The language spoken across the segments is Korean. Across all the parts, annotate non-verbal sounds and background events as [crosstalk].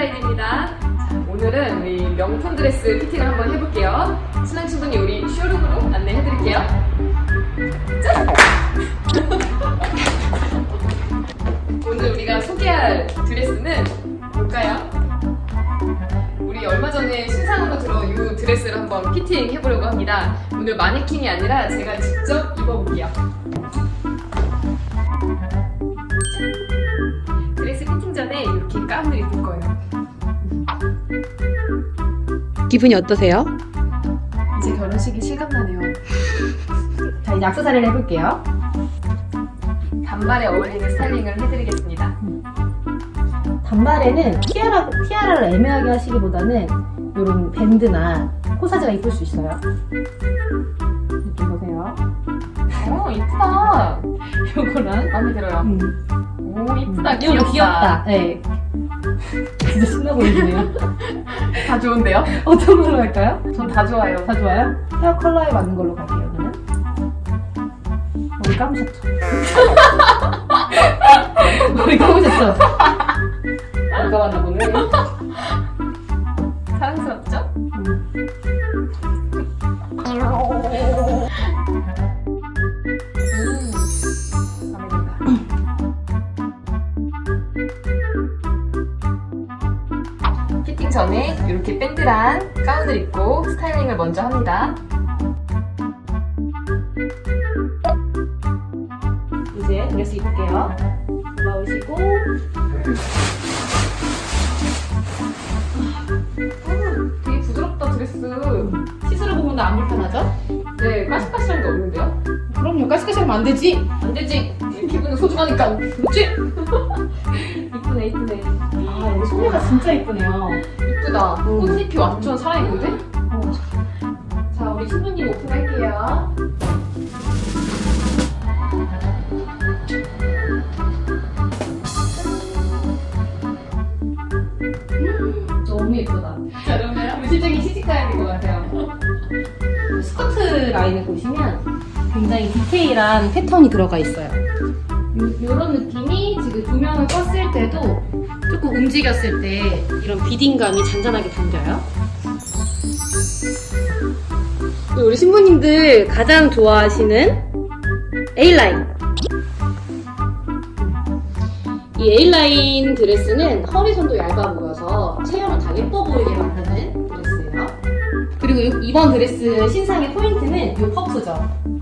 플라이드입니다. 자, 오늘은 우리 명품 드레스 피팅을 한번 해볼게요. 신랑 신부님 우리 쇼룸으로 안내해드릴게요. 짠! [laughs] 오늘 우리가 소개할 드레스는 뭘까요? 우리 얼마 전에 신상으로 들어온 이 드레스를 한번 피팅 해보려고 합니다. 오늘 마네킹이 아니라 제가 직접 입어볼게요. 드레스 피팅 전에 이렇게 입을 기분이 어떠세요? 이제 결혼식이 실감나네요. 자, 이제 악세사리를 해볼게요. 단발에 어울리는 스타일링을 해드리겠습니다. 단발에는 티아라, 티아라를 애매하게 하시기보다는 이런 밴드나 코사지가 이쁠 수 있어요. 느낌 보세요. 오, 이쁘다. 요거랑 마음에 들어요. 음, 오, 이쁘다. 이거 귀엽다. 귀엽다. 네. 진짜 신나 보이시네요. [laughs] 다 좋은데요? [laughs] 어떤 걸로 할까요? 전 다 좋아요. 다 좋아요? 헤어 컬러에 맞는 걸로 갈게요, 저는. 머리 감으셨죠? [laughs] 머리 감으셨죠? [laughs] 반가웠나 보네. 사랑스럽죠? 음, 피팅 전에 이렇게 밴드란 가운을 입고 스타일링을 먼저 합니다. 이제 드레스 입을게요. 올라오시고 음, 되게 부드럽다 드레스. 시스루 부분도 안 불편하죠? 네, 까시까시한 게 없는데요? 그럼요. 까시까시하면 안 되지. 안 되지. 기분은 소중하니까. 그렇지? 이쁘네, 이쁘네. 아, 여기 소매가 진짜 이쁘네요. 이쁘다. 음. 꽃잎이 완전 살아있는데? 어, 자, 우리 신부님 오픈할게요. 너무 예쁘다. 그러면 우리 실장이 시집 가야 될 것 같아요. 스커트 라인을 보시면 굉장히 디테일한 패턴이 들어가 있어요. 이런 느낌이 지금 조명을 껐을 때도 조금 움직였을 때 이런 비딩감이 잔잔하게 담겨요. 우리 신부님들 가장 좋아하시는 A라인. 이 A라인 드레스는 허리선도 얇아 보여서 체형을 다 예뻐 보이게 만드는 드레스예요. 그리고 이- 이번 드레스 신상의 포인트는 이 퍼프죠.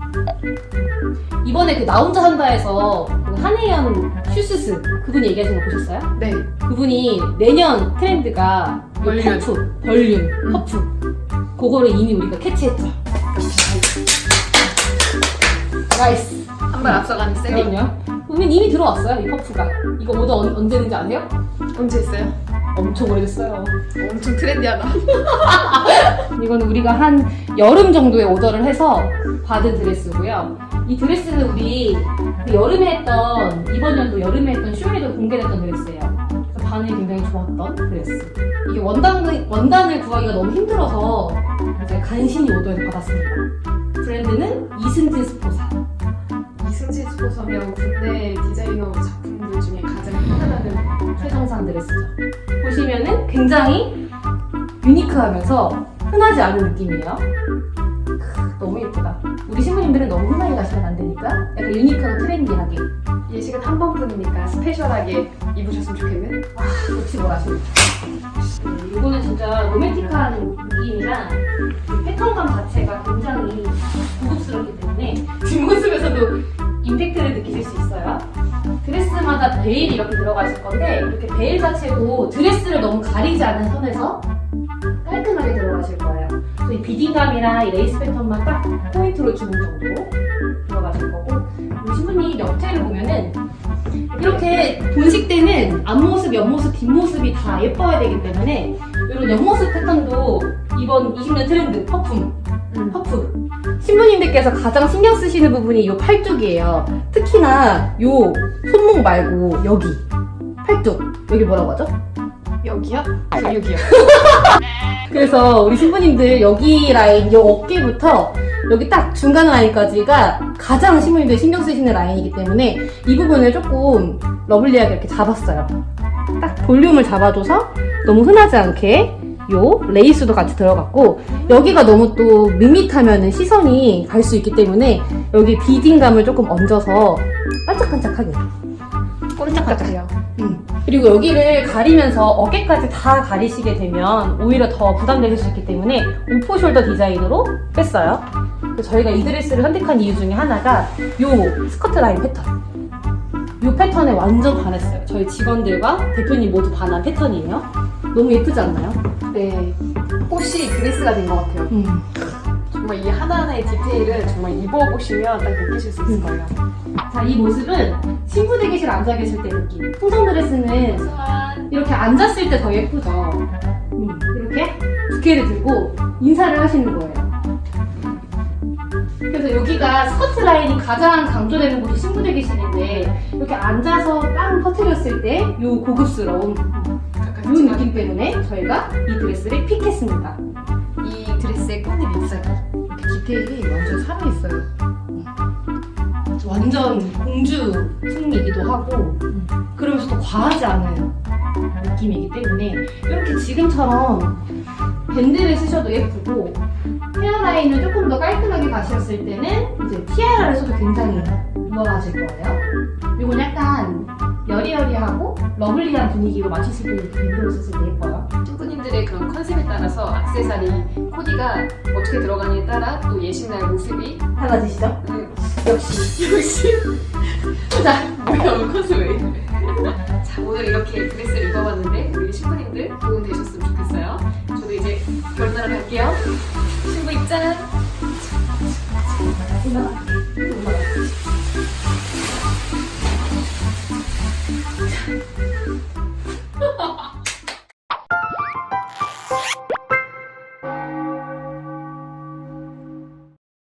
이번에 그 나 혼자 산다에서 그 한혜연 슈스스 그분 얘기하시는 거 보셨어요? 네. 그분이 내년 트렌드가 이 벌륜. 퍼프, 벌륜, 음. 퍼프. 그거를 이미 우리가 캐치했죠. 나이스. 한 발 앞서가는. 그럼요. 그러면 이미 들어왔어요, 이 퍼프가. 이거 오더 언- 언제 는지 아세요? 언제 했어요? 엄청 오래됐어요. 엄청 트렌디하다. [laughs] 이건 우리가 한 여름 정도에 오더를 해서 받은 드레스고요. 이 드레스는 우리 그 여름에 했던, 이번 연도 여름에 했던 쇼에도 공개됐던 드레스예요. 반응이 굉장히 좋았던 드레스. 이게 원단, 원단을 구하기가 너무 힘들어서 이제 간신히 오더를 받았습니다. 브랜드는 이승진 스포사. 이승진 스포서면 국내 디자이너 작품들 중에 가장 흔하다는 최정상 드레스죠. 보시면은 굉장히 유니크하면서 흔하지 않은 느낌이에요. 크, 너무 예쁘다. 우리 신부님들은 너무 흔하게 가시면 안 되니까 약간 유니크하고 트렌디하게 예식은 한 번뿐이니까 스페셜하게 입으셨으면 좋겠네. 역시 뭘 아십니까? 네, 이거는 진짜 로맨틱한 느낌이랑 이 패턴감 자체가 굉장히 고급스럽기 때문에 뒷모습에서도 임팩트를 느끼실 수 있어요. 베일이 이렇게 들어가 있을 건데 이렇게 베일 자체도 드레스를 너무 가리지 않는 선에서 깔끔하게 들어가실 거예요. 그래서 이 비딩감이랑 이 레이스 패턴만 딱 포인트로 주는 정도로 들어가실 거고 우리 신부님 옆태를 보면은 이렇게 본식 때는 앞모습, 옆모습, 뒷모습이 다 예뻐야 되기 때문에 이런 옆모습 패턴도 이번 20년 트렌드 퍼품, 음. 퍼프. 신부님들께서 가장 신경 쓰시는 부분이 이 팔뚝이에요. 특히나 이 손목 말고 여기 팔뚝 여기 뭐라고 하죠? 여기요? 저 여기요. [laughs] 그래서 우리 신부님들 여기 라인, 이 어깨부터 여기 딱 중간 라인까지가 가장 신부님들 신경 쓰시는 라인이기 때문에 이 부분을 조금 러블리하게 이렇게 잡았어요. 딱 볼륨을 잡아줘서 너무 흔하지 않게 요 레이스도 같이 들어갔고 여기가 너무 또 밋밋하면 시선이 갈 수 있기 때문에 여기 비딩감을 조금 얹어서 반짝반짝하게 꼴짝같아요. 음. 그리고 여기를 가리면서 어깨까지 다 가리시게 되면 오히려 더 부담되실 수 있기 때문에 오프 숄더 디자인으로 뺐어요. 저희가 이 드레스를 선택한 이유 중에 하나가 요 스커트 라인 패턴. 요 패턴에 완전 반했어요. 저희 직원들과 대표님 모두 반한 패턴이에요. 너무 예쁘지 않나요? 네. 꽃이 드레스가 된 것 같아요. 음. 정말 이 하나하나의 디테일은 정말 입어보시면 딱 느끼실 수 있을 거예요. 자, 이 모습은 신부 대기실 앉아 계실 때 느낌. 풍성 드레스는 이렇게 앉았을 때 더 예쁘죠. 음, 이렇게 부케를 들고 인사를 하시는 거예요. 그래서 여기가 스커트 라인이 가장 강조되는 곳이 신부대기실인데 이렇게 앉아서 빵 터트렸을 때 이 고급스러운 이 느낌 때문에 저희가 이 드레스를 픽했습니다. 이 드레스의 꽃잎 잎사귀 이렇게 디테일이 완전 살아있어요. 완전 공주 풍미이기도 하고 그러면서 또 과하지 않은 느낌이기 때문에 이렇게 지금처럼 밴드를 쓰셔도 예쁘고 헤어라인을 조금 더 깔끔하게 가셨을 때는 이제 티아라를 써도 굉장히 우아하실 거예요. 이건 약간 여리여리하고 러블리한 분위기로 맞추실 때 이렇게 밴드를 썼을 때 예뻐요. 신부님들의 그런 컨셉에 따라서 악세사리 코디가 어떻게 들어가냐에 따라 또 예식날 모습이 달라지시죠? 음, 역시. 역시 자, 뭐야 오늘 컨셉 왜 이래? 자 오늘 이렇게 드레스를 입어봤는데 우리 신부님들 도움 되셨으면 좋겠어요. 저도 이제 결혼하러 갈게요. 신부 입장. 올라가.